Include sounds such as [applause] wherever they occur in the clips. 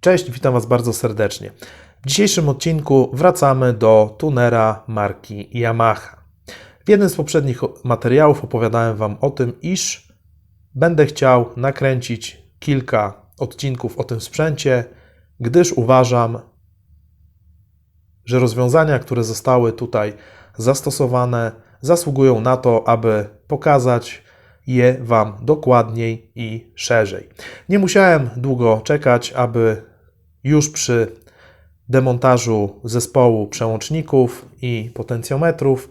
Cześć, witam Was bardzo serdecznie. W dzisiejszym odcinku wracamy do tunera marki Yamaha. W jednym z poprzednich materiałów opowiadałem Wam o tym, iż będę chciał nakręcić kilka odcinków o tym sprzęcie, gdyż uważam, że rozwiązania, które zostały tutaj zastosowane, zasługują na to, aby pokazać je Wam dokładniej i szerzej. Nie musiałem długo czekać, aby już przy demontażu zespołu przełączników i potencjometrów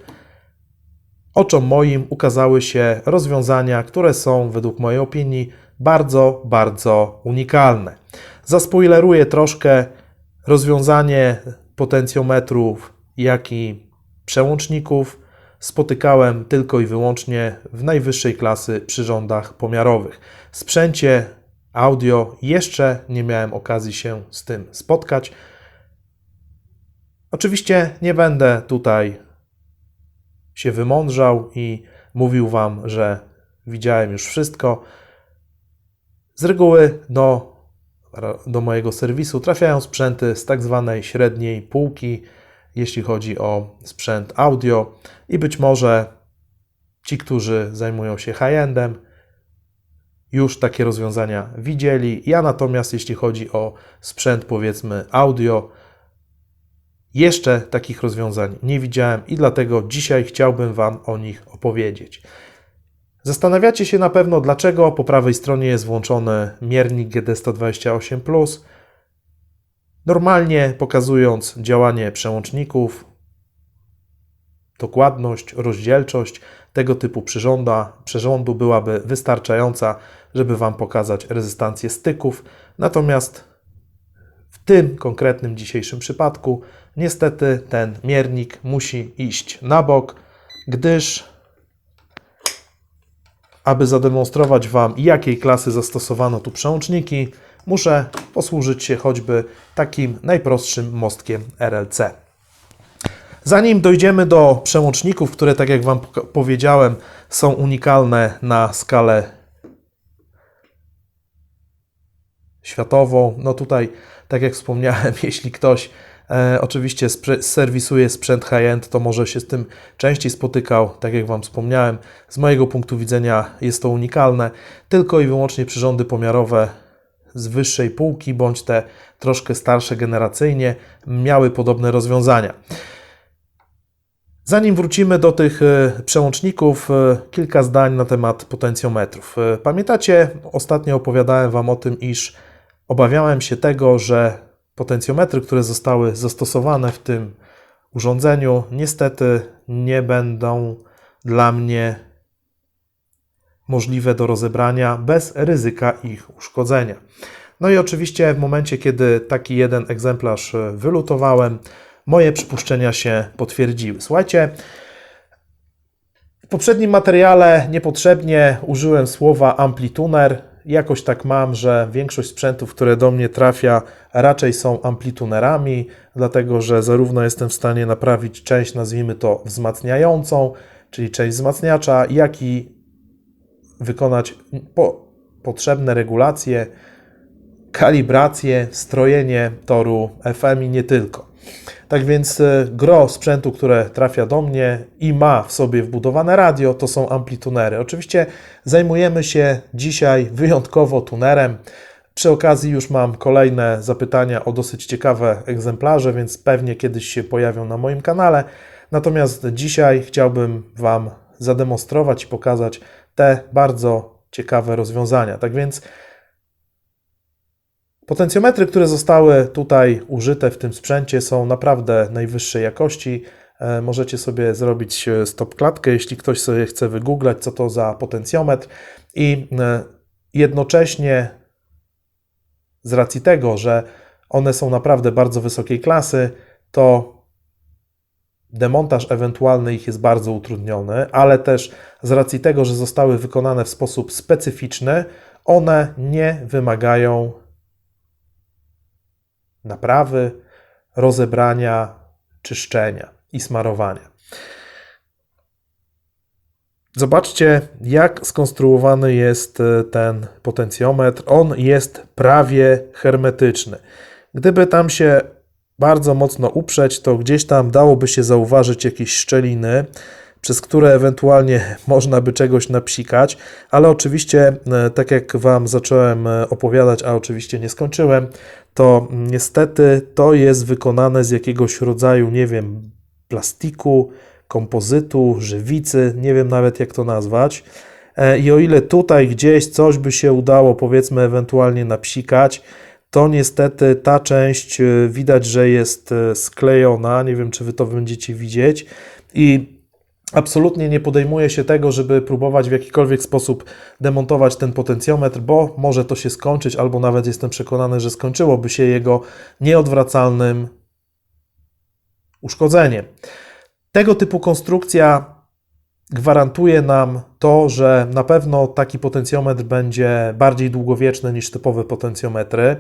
oczom moim ukazały się rozwiązania, które są według mojej opinii bardzo, bardzo unikalne. Zaspoileruję troszkę rozwiązanie potencjometrów, jak i przełączników spotykałem tylko i wyłącznie w najwyższej klasy przyrządach pomiarowych. Sprzęcie audio jeszcze nie miałem okazji się z tym spotkać. Oczywiście nie będę tutaj się wymądrzał i mówił Wam, że widziałem już wszystko. Z reguły do, do mojego serwisu trafiają sprzęty z tak zwanej średniej półki, jeśli chodzi o sprzęt audio, i być może ci, którzy zajmują się high-endem, już takie rozwiązania widzieli. Ja natomiast, jeśli chodzi o sprzęt, powiedzmy, audio, jeszcze takich rozwiązań nie widziałem i dlatego dzisiaj chciałbym Wam o nich opowiedzieć. Zastanawiacie się na pewno, dlaczego po prawej stronie jest włączony miernik GD128, normalnie pokazując działanie przełączników, dokładność, rozdzielczość tego typu przyrządu byłaby wystarczająca, żeby Wam pokazać rezystancję styków. Natomiast w tym konkretnym dzisiejszym przypadku niestety ten miernik musi iść na bok, gdyż aby zademonstrować Wam, jakiej klasy zastosowano tu przełączniki, muszę posłużyć się choćby takim najprostszym mostkiem RLC. Zanim dojdziemy do przełączników, które, tak jak Wam powiedziałem, są unikalne na skalę światową, no tutaj, tak jak wspomniałem, [laughs] jeśli ktoś e, oczywiście serwisuje sprzęt high-end, to może się z tym częściej spotykał, tak jak Wam wspomniałem. Z mojego punktu widzenia jest to unikalne. Tylko i wyłącznie przyrządy pomiarowe z wyższej półki, bądź te troszkę starsze generacyjnie, miały podobne rozwiązania. Zanim wrócimy do tych e, przełączników, e, kilka zdań na temat potencjometrów. E, pamiętacie, ostatnio opowiadałem Wam o tym, iż obawiałem się tego, że potencjometry, które zostały zastosowane w tym urządzeniu, niestety nie będą dla mnie możliwe do rozebrania bez ryzyka ich uszkodzenia. No i oczywiście w momencie, kiedy taki jeden egzemplarz wylutowałem, moje przypuszczenia się potwierdziły. Słuchajcie, w poprzednim materiale niepotrzebnie użyłem słowa amplituner. Jakoś tak mam, że większość sprzętów, które do mnie trafia, raczej są amplitunerami, dlatego że zarówno jestem w stanie naprawić część, nazwijmy to wzmacniającą, czyli część wzmacniacza, jak i wykonać po, potrzebne regulacje, kalibrację, strojenie toru FM i nie tylko. Tak więc e, gro sprzętu, które trafia do mnie i ma w sobie wbudowane radio, to są amplitunery. Oczywiście zajmujemy się dzisiaj wyjątkowo tunerem. Przy okazji już mam kolejne zapytania o dosyć ciekawe egzemplarze, więc pewnie kiedyś się pojawią na moim kanale. Natomiast dzisiaj chciałbym Wam zademonstrować i pokazać te bardzo ciekawe rozwiązania. Tak więc Potencjometry, które zostały tutaj użyte w tym sprzęcie są naprawdę najwyższej jakości. E, możecie sobie zrobić e, stop klatkę, jeśli ktoś sobie chce wygooglać, co to za potencjometr i e, jednocześnie z racji tego, że one są naprawdę bardzo wysokiej klasy, to demontaż ewentualny ich jest bardzo utrudniony, ale też z racji tego, że zostały wykonane w sposób specyficzny, one nie wymagają naprawy, rozebrania, czyszczenia i smarowania. Zobaczcie, jak skonstruowany jest e, ten potencjometr. On jest prawie hermetyczny. Gdyby tam się bardzo mocno uprzeć, to gdzieś tam dałoby się zauważyć jakieś szczeliny, przez które ewentualnie [laughs] można by czegoś napsikać, ale oczywiście, e, tak jak Wam zacząłem e, opowiadać, a oczywiście nie skończyłem, to niestety to jest wykonane z jakiegoś rodzaju, nie wiem, plastiku, kompozytu, żywicy, nie wiem nawet jak to nazwać. E, I o ile tutaj gdzieś coś by się udało, powiedzmy, ewentualnie napsikać, to niestety ta część widać, że jest sklejona. Nie wiem, czy Wy to będziecie widzieć. I Absolutnie nie podejmuję się tego, żeby próbować w jakikolwiek sposób demontować ten potencjometr, bo może to się skończyć, albo nawet jestem przekonany, że skończyłoby się jego nieodwracalnym uszkodzeniem. Tego typu konstrukcja gwarantuje nam to, że na pewno taki potencjometr będzie bardziej długowieczny niż typowe potencjometry.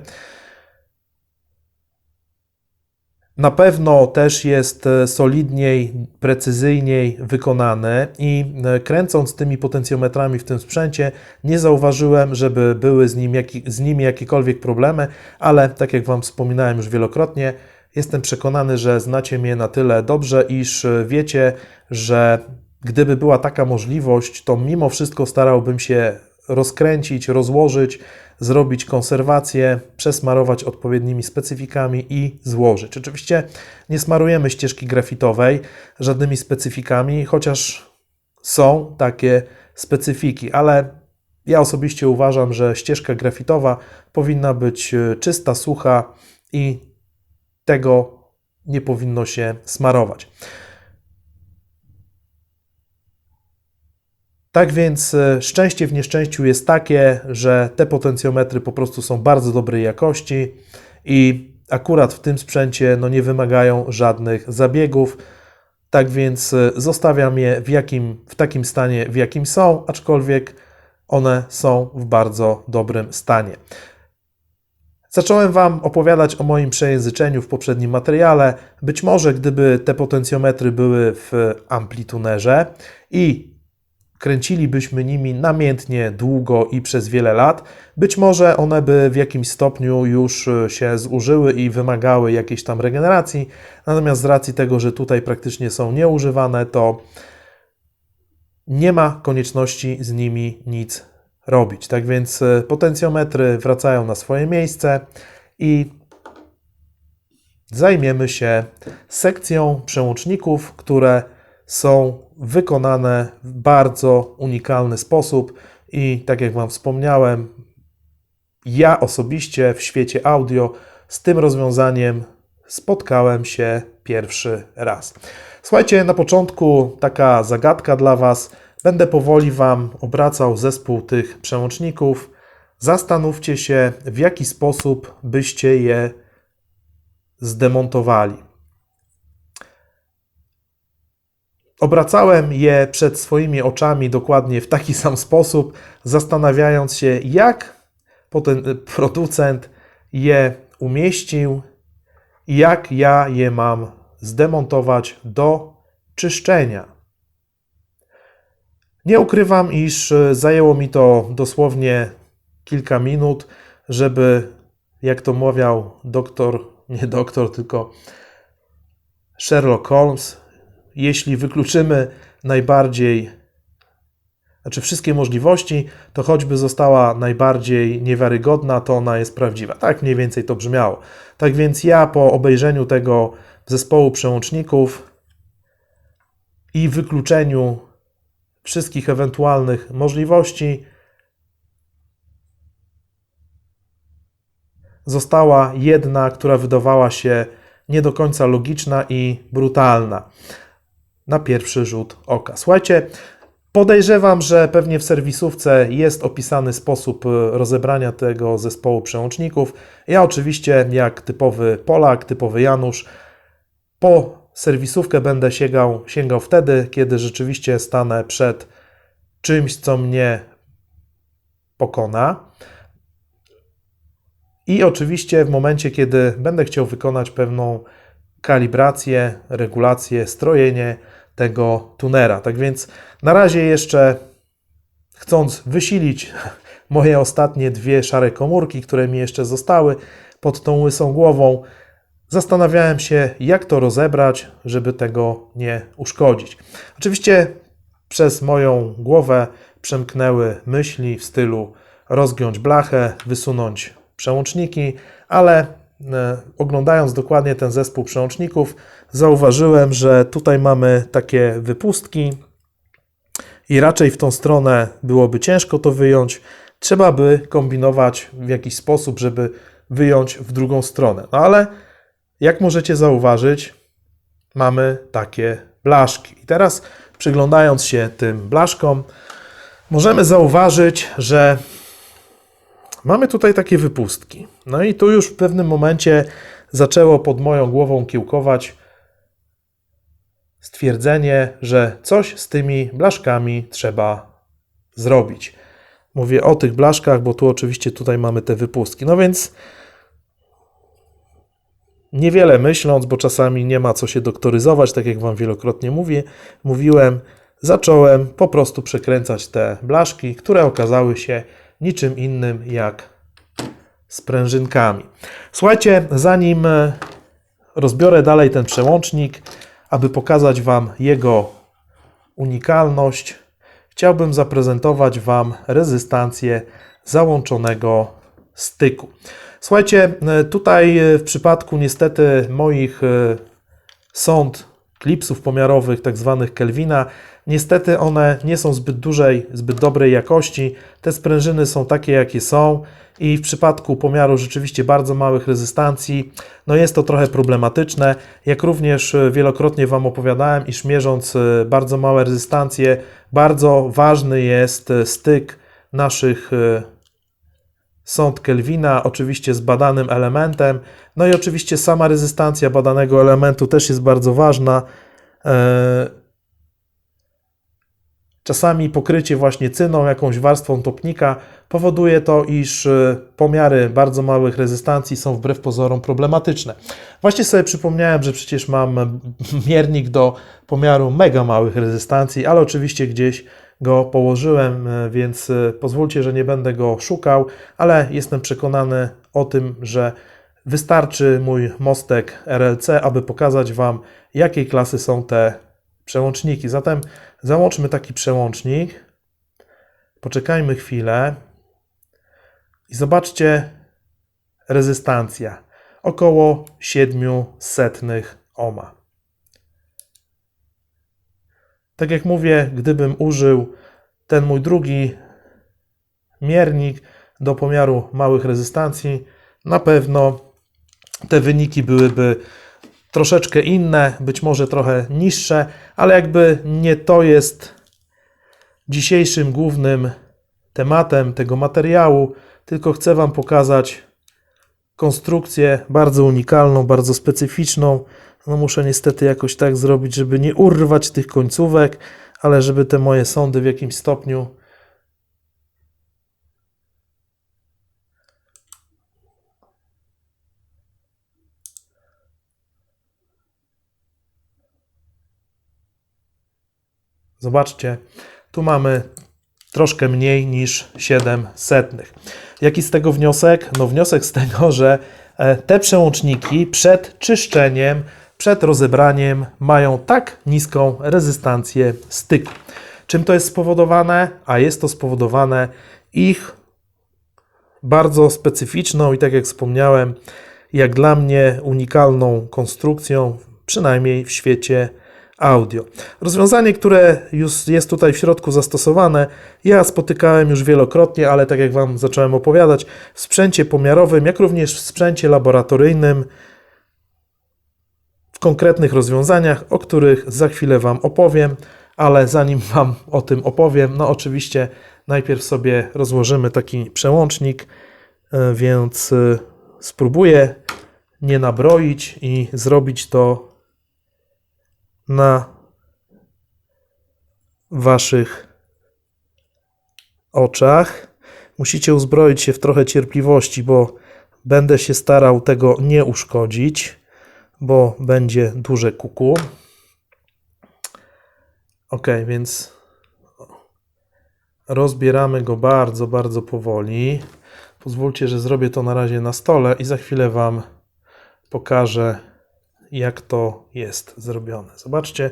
Na pewno też jest e, solidniej, precyzyjniej wykonany i e, kręcąc tymi potencjometrami w tym sprzęcie nie zauważyłem, żeby były z, nim jaki, z nimi jakiekolwiek problemy, ale tak jak Wam wspominałem już wielokrotnie, jestem przekonany, że znacie mnie na tyle dobrze, iż e, wiecie, że gdyby była taka możliwość, to mimo wszystko starałbym się rozkręcić, rozłożyć, zrobić konserwację, przesmarować odpowiednimi specyfikami i złożyć. Oczywiście nie smarujemy ścieżki grafitowej żadnymi specyfikami, chociaż są takie specyfiki, ale ja osobiście uważam, że ścieżka grafitowa powinna być e, czysta, sucha i tego nie powinno się smarować. Tak więc e, szczęście w nieszczęściu jest takie, że te potencjometry po prostu są bardzo dobrej jakości i akurat w tym sprzęcie no, nie wymagają żadnych zabiegów. Tak więc e, zostawiam je w, jakim, w takim stanie, w jakim są, aczkolwiek one są w bardzo dobrym stanie. Zacząłem Wam opowiadać o moim przejęzyczeniu w poprzednim materiale. Być może gdyby te potencjometry były w amplitunerze i kręcilibyśmy nimi namiętnie, długo i przez wiele lat, być może one by w jakimś stopniu już e, się zużyły i wymagały jakiejś tam regeneracji, natomiast z racji tego, że tutaj praktycznie są nieużywane, to nie ma konieczności z nimi nic robić. Tak więc e, potencjometry wracają na swoje miejsce i zajmiemy się sekcją przełączników, które są wykonane w bardzo unikalny sposób i tak jak Wam wspomniałem, ja osobiście w świecie audio z tym rozwiązaniem spotkałem się pierwszy raz. Słuchajcie, na początku taka zagadka dla Was. Będę powoli Wam obracał zespół tych przełączników. Zastanówcie się, w jaki sposób byście je zdemontowali. Obracałem je przed swoimi oczami dokładnie w taki [laughs] sam sposób, zastanawiając się, jak potem producent je umieścił i jak ja je mam zdemontować do czyszczenia. Nie ukrywam, iż zajęło mi to dosłownie kilka minut, żeby, jak to mówił doktor, nie doktor, tylko Sherlock Holmes, jeśli wykluczymy najbardziej, znaczy wszystkie możliwości, to choćby została najbardziej niewiarygodna, to ona jest prawdziwa. Tak mniej więcej to brzmiało. Tak więc ja po obejrzeniu tego zespołu przełączników i wykluczeniu wszystkich ewentualnych możliwości, została jedna, która wydawała się nie do końca logiczna i brutalna na pierwszy rzut oka. Słuchajcie, podejrzewam, że pewnie w serwisówce jest opisany sposób e, rozebrania tego zespołu przełączników. Ja oczywiście, jak typowy Polak, typowy Janusz, po serwisówkę będę sięgał, sięgał wtedy, kiedy rzeczywiście stanę przed czymś, co mnie pokona. I oczywiście w momencie, kiedy będę chciał wykonać pewną kalibrację, regulację, strojenie, tego tunera. Tak więc na razie jeszcze chcąc wysilić [laughs] moje ostatnie dwie szare komórki, które mi jeszcze zostały pod tą łysą głową, zastanawiałem się, jak to rozebrać, żeby tego nie uszkodzić. Oczywiście przez moją głowę przemknęły myśli w stylu rozgiąć blachę, wysunąć przełączniki, ale e, oglądając dokładnie ten zespół przełączników, zauważyłem, że tutaj mamy takie wypustki i raczej w tą stronę byłoby ciężko to wyjąć. Trzeba by kombinować w jakiś sposób, żeby wyjąć w drugą stronę. No ale jak możecie zauważyć, mamy takie blaszki. I teraz przyglądając się tym blaszkom, możemy zauważyć, że mamy tutaj takie wypustki. No i tu już w pewnym momencie zaczęło pod moją głową kiełkować stwierdzenie, że coś z tymi blaszkami trzeba zrobić. Mówię o tych blaszkach, bo tu oczywiście tutaj mamy te wypustki. No więc niewiele myśląc, bo czasami nie ma co się doktoryzować, tak jak Wam wielokrotnie mówię, mówiłem, zacząłem po prostu przekręcać te blaszki, które okazały się niczym innym jak sprężynkami. Słuchajcie, zanim e, rozbiorę dalej ten przełącznik, aby pokazać Wam jego unikalność, chciałbym zaprezentować Wam rezystancję załączonego styku. Słuchajcie, e, tutaj e, w przypadku niestety moich e, sąd klipsów pomiarowych, tak zwanych Kelvina, niestety one nie są zbyt dużej, zbyt dobrej jakości. Te sprężyny są takie, jakie są i w przypadku pomiaru rzeczywiście bardzo małych rezystancji, no jest to trochę problematyczne. Jak również wielokrotnie Wam opowiadałem, iż mierząc bardzo małe rezystancje, bardzo ważny jest styk naszych sąd Kelvina, oczywiście z badanym elementem. No i oczywiście sama rezystancja badanego elementu też jest bardzo ważna. E, czasami pokrycie właśnie cyną, jakąś warstwą topnika powoduje to, iż e, pomiary bardzo małych rezystancji są wbrew pozorom problematyczne. Właśnie sobie przypomniałem, że przecież mam [laughs] miernik do pomiaru mega małych rezystancji, ale oczywiście gdzieś go położyłem, e, więc e, pozwólcie, że nie będę go szukał, ale jestem przekonany o tym, że wystarczy mój mostek RLC, aby pokazać Wam, jakiej klasy są te przełączniki. Zatem załączmy taki przełącznik, poczekajmy chwilę i zobaczcie rezystancja około 700 ohma. Tak jak mówię, gdybym użył ten mój drugi miernik do pomiaru małych rezystancji, na pewno te wyniki byłyby troszeczkę inne, być może trochę niższe, ale jakby nie to jest dzisiejszym głównym tematem tego materiału, tylko chcę Wam pokazać konstrukcję bardzo unikalną, bardzo specyficzną, no muszę niestety jakoś tak zrobić, żeby nie urwać tych końcówek, ale żeby te moje sądy w jakimś stopniu Zobaczcie, tu mamy troszkę mniej niż 7 setnych. Jaki z tego wniosek? No wniosek z tego, że e, te przełączniki przed czyszczeniem przed rozebraniem mają tak niską rezystancję styku. Czym to jest spowodowane? A jest to spowodowane ich bardzo specyficzną i tak jak wspomniałem, jak dla mnie unikalną konstrukcją, przynajmniej w świecie audio. Rozwiązanie, które już jest tutaj w środku zastosowane, ja spotykałem już wielokrotnie, ale tak jak Wam zacząłem opowiadać, w sprzęcie pomiarowym, jak również w sprzęcie laboratoryjnym, w konkretnych rozwiązaniach, o których za chwilę Wam opowiem, ale zanim [laughs] Wam o tym opowiem, no oczywiście najpierw sobie rozłożymy taki przełącznik, e, więc e, spróbuję nie nabroić i zrobić to na Waszych oczach. Musicie uzbroić się w trochę cierpliwości, bo będę się starał tego nie uszkodzić bo będzie duże kuku. Ok, więc rozbieramy go bardzo, bardzo powoli. Pozwólcie, że zrobię to na razie na stole i za chwilę Wam pokażę, jak to jest zrobione. Zobaczcie,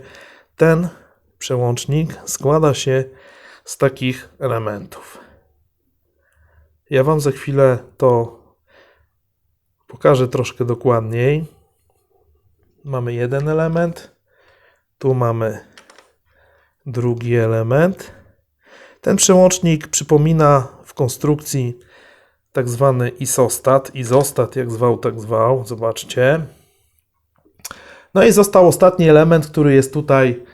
ten przełącznik składa się z takich elementów. Ja Wam za chwilę to pokażę troszkę dokładniej. Mamy jeden element, tu mamy drugi element. Ten przełącznik przypomina w konstrukcji tak zwany isostat. Izostat, jak zwał, tak zwał. Zobaczcie. No i został ostatni element, który jest tutaj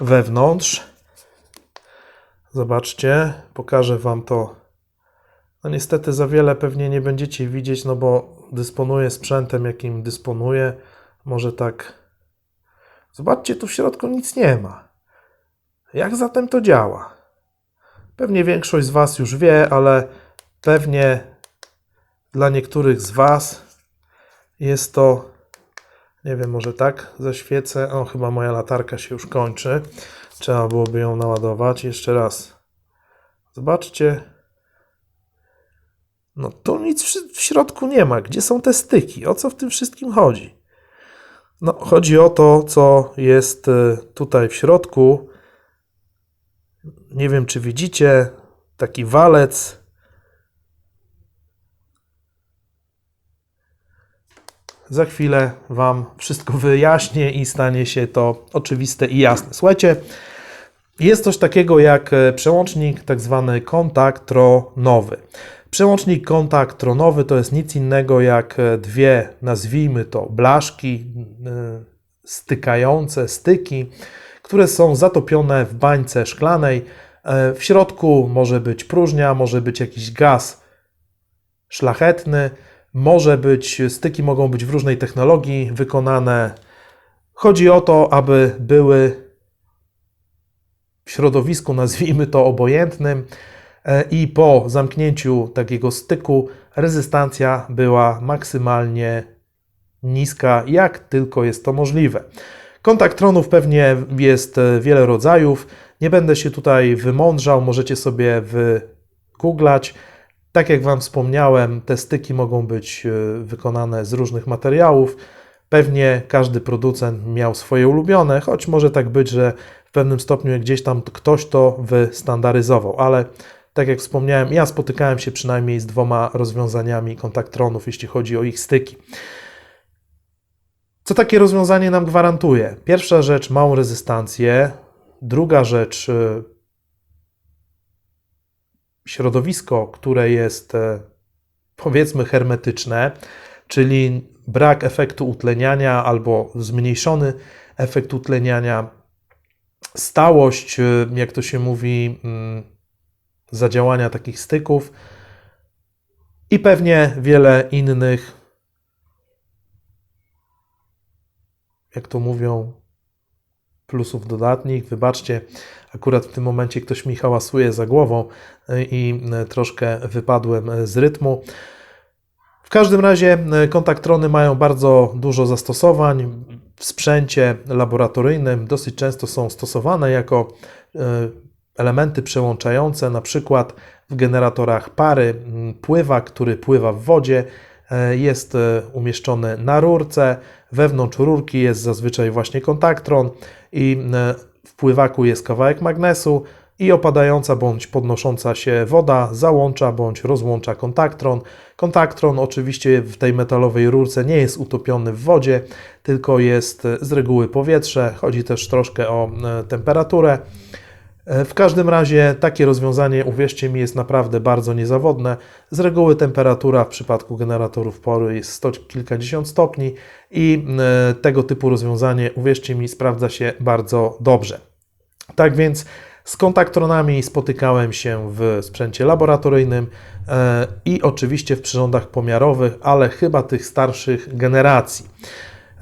wewnątrz. Zobaczcie, pokażę Wam to. No niestety za wiele pewnie nie będziecie widzieć, no bo dysponuję sprzętem, jakim dysponuję. Może tak. Zobaczcie, tu w środku nic nie ma. Jak zatem to działa? Pewnie większość z Was już wie, ale pewnie dla niektórych z Was jest to, nie wiem, może tak zaświecę. O, chyba moja latarka się już kończy. Trzeba byłoby ją naładować. Jeszcze raz. Zobaczcie. No tu nic w środku nie ma. Gdzie są te styki? O co w tym wszystkim chodzi? No, chodzi o to, co jest y, tutaj w środku. Nie wiem, czy widzicie taki walec. Za chwilę Wam wszystko wyjaśnię i stanie się to oczywiste i jasne. Słuchajcie, jest coś takiego jak e, przełącznik tak zwany kontakt tronowy. Przełącznik kontakt tronowy to jest nic innego jak e, dwie, nazwijmy to, blaszki e, stykające, styki, które są zatopione w bańce szklanej. W środku może być próżnia, może być jakiś gaz szlachetny, może być, styki mogą być w różnej technologii wykonane. Chodzi o to, aby były w środowisku, nazwijmy to obojętnym, e, i po zamknięciu takiego styku rezystancja była maksymalnie niska, jak tylko jest to możliwe. Kontaktronów pewnie jest e, wiele rodzajów. Nie będę się tutaj wymądrzał, możecie sobie wygooglać. Tak jak Wam wspomniałem, te styki mogą być e, wykonane z różnych materiałów. Pewnie każdy producent miał swoje ulubione, choć może tak być, że w pewnym stopniu gdzieś tam ktoś to wystandaryzował, ale tak jak wspomniałem, ja spotykałem się przynajmniej z dwoma rozwiązaniami kontaktronów, jeśli chodzi o ich styki. Co takie rozwiązanie nam gwarantuje? Pierwsza rzecz małą rezystancję, druga rzecz e, środowisko, które jest e, powiedzmy hermetyczne, czyli brak efektu utleniania albo zmniejszony efekt utleniania, stałość, e, jak to się mówi, mm, zadziałania takich styków i pewnie wiele innych, jak to mówią, plusów dodatnich. Wybaczcie, akurat w tym momencie ktoś mi hałasuje za głową e, i e, troszkę wypadłem e, z rytmu. W każdym razie kontaktrony mają bardzo dużo zastosowań. W sprzęcie laboratoryjnym dosyć często są stosowane jako elementy przełączające, na przykład w generatorach pary pływak, który pływa w wodzie, jest umieszczony na rurce. Wewnątrz rurki jest zazwyczaj właśnie kontaktron i e, w pływaku jest kawałek magnesu i opadająca bądź podnosząca się woda załącza bądź rozłącza kontaktron. Kontaktron oczywiście w tej metalowej rurce nie jest utopiony w wodzie, tylko jest z reguły powietrze. Chodzi też troszkę o e, temperaturę. E, w każdym razie takie rozwiązanie, uwierzcie mi, jest naprawdę bardzo niezawodne. Z reguły temperatura w przypadku generatorów pory jest sto kilkadziesiąt stopni i e, tego typu rozwiązanie, uwierzcie mi, sprawdza się bardzo dobrze. Tak więc z kontaktronami spotykałem się w sprzęcie laboratoryjnym e, i oczywiście w przyrządach pomiarowych, ale chyba tych starszych generacji.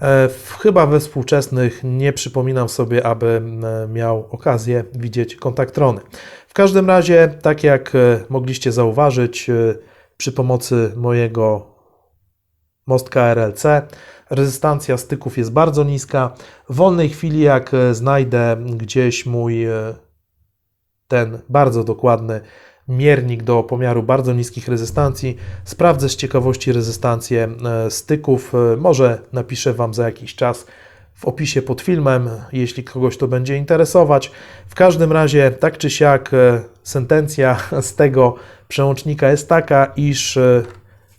E, chyba we współczesnych nie przypominam sobie, aby e, miał okazję widzieć kontaktrony. W każdym razie, tak jak e, mogliście zauważyć, przy pomocy mojego most KRLC. Rezystancja styków jest bardzo niska. W wolnej chwili, jak znajdę gdzieś mój ten bardzo dokładny miernik do pomiaru bardzo niskich rezystancji. Sprawdzę z ciekawości rezystancję e, styków. E, Może napiszę Wam za jakiś czas w opisie pod filmem, jeśli kogoś to będzie interesować. W każdym razie, tak czy siak, e, sentencja [laughs] z tego przełącznika jest taka, iż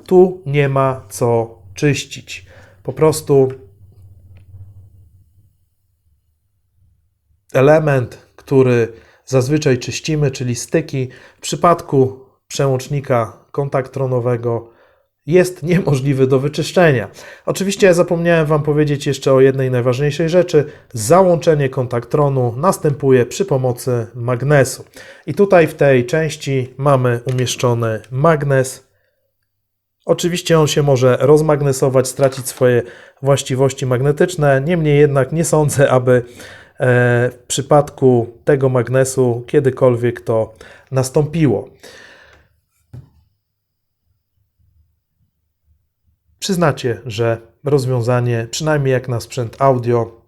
tu nie ma co czyścić. Po prostu element, który zazwyczaj czyścimy, czyli styki, w przypadku przełącznika kontaktronowego jest niemożliwy do wyczyszczenia. Oczywiście zapomniałem Wam powiedzieć jeszcze o jednej najważniejszej rzeczy. Załączenie kontaktronu następuje przy pomocy magnesu. I tutaj w tej części mamy umieszczony magnes. Oczywiście on się może rozmagnesować, stracić swoje właściwości magnetyczne, niemniej jednak nie sądzę, aby w przypadku tego magnesu kiedykolwiek to nastąpiło. Przyznacie, że rozwiązanie, przynajmniej jak na sprzęt audio,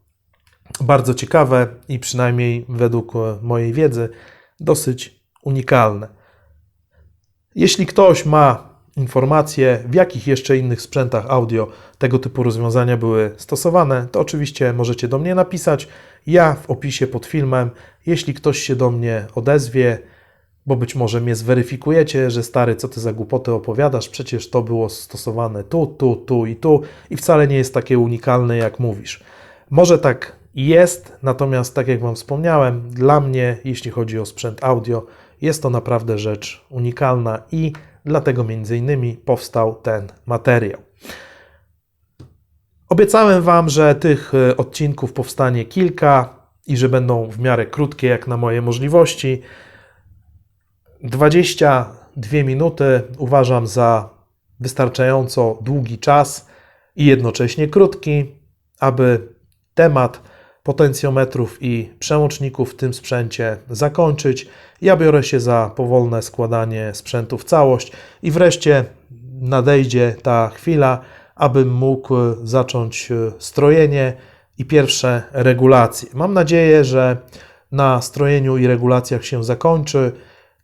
bardzo ciekawe i przynajmniej według e, mojej wiedzy dosyć unikalne. Jeśli ktoś ma informacje, w jakich jeszcze innych sprzętach audio tego typu rozwiązania były stosowane, to oczywiście możecie do mnie napisać. Ja w opisie pod filmem, jeśli ktoś się do mnie odezwie, bo być może mnie zweryfikujecie, że stary, co ty za głupoty opowiadasz, przecież to było stosowane tu, tu, tu i tu i wcale nie jest takie unikalne, jak mówisz. Może tak jest, natomiast tak jak Wam wspomniałem, dla mnie, jeśli chodzi o sprzęt audio, jest to naprawdę rzecz unikalna i dlatego między innymi powstał ten materiał. Obiecałem Wam, że tych e, odcinków powstanie kilka i że będą w miarę krótkie, jak na moje możliwości. 22 minuty uważam za wystarczająco długi czas i jednocześnie krótki, aby temat potencjometrów i przełączników w tym sprzęcie zakończyć. Ja biorę się za powolne składanie sprzętu w całość i wreszcie nadejdzie ta chwila, abym mógł zacząć strojenie i pierwsze regulacje. Mam nadzieję, że na strojeniu i regulacjach się zakończy.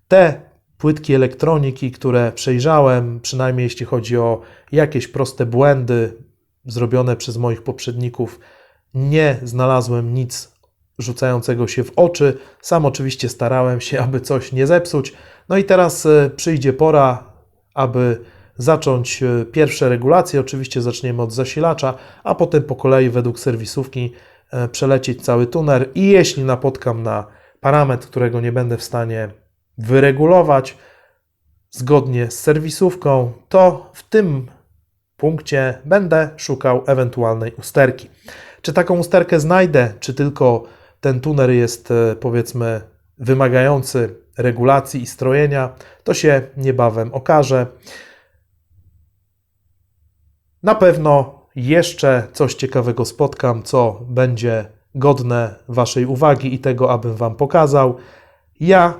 Te płytki elektroniki, które przejrzałem, przynajmniej jeśli chodzi o jakieś proste błędy zrobione przez moich poprzedników, nie znalazłem nic rzucającego się w oczy. Sam oczywiście starałem się, aby coś nie zepsuć. No i teraz e, przyjdzie pora, aby zacząć e, pierwsze regulacje. Oczywiście zaczniemy od zasilacza, a potem po kolei według serwisówki e, przelecieć cały tuner i jeśli napotkam na parametr, którego nie będę w stanie wyregulować zgodnie z serwisówką, to w tym punkcie będę szukał ewentualnej usterki. Czy taką usterkę znajdę, czy tylko ten tuner jest e, powiedzmy wymagający regulacji i strojenia, to się niebawem okaże. Na pewno jeszcze coś ciekawego spotkam, co będzie godne Waszej uwagi i tego, abym Wam pokazał. Ja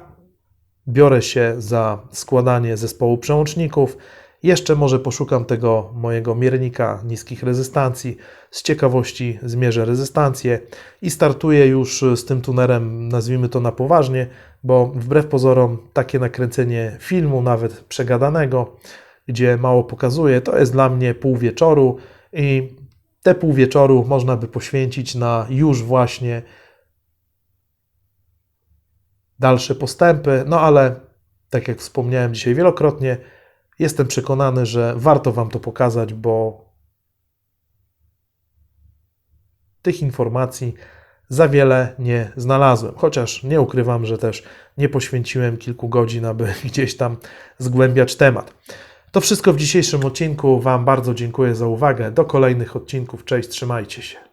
biorę się za składanie zespołu przełączników. Jeszcze może poszukam tego mojego miernika niskich rezystancji. Z ciekawości zmierzę rezystancję i startuję już z tym tunerem, nazwijmy to na poważnie, bo wbrew pozorom takie nakręcenie filmu, nawet przegadanego, gdzie mało pokazuje, to jest dla mnie pół wieczoru i te pół wieczoru można by poświęcić na już właśnie dalsze postępy, no ale tak jak wspomniałem dzisiaj wielokrotnie, jestem przekonany, że warto Wam to pokazać, bo tych informacji za wiele nie znalazłem. Chociaż nie ukrywam, że też nie poświęciłem kilku godzin, aby [laughs] gdzieś tam zgłębiać temat. To wszystko w dzisiejszym odcinku. Wam bardzo dziękuję za uwagę. Do kolejnych odcinków. Cześć, trzymajcie się.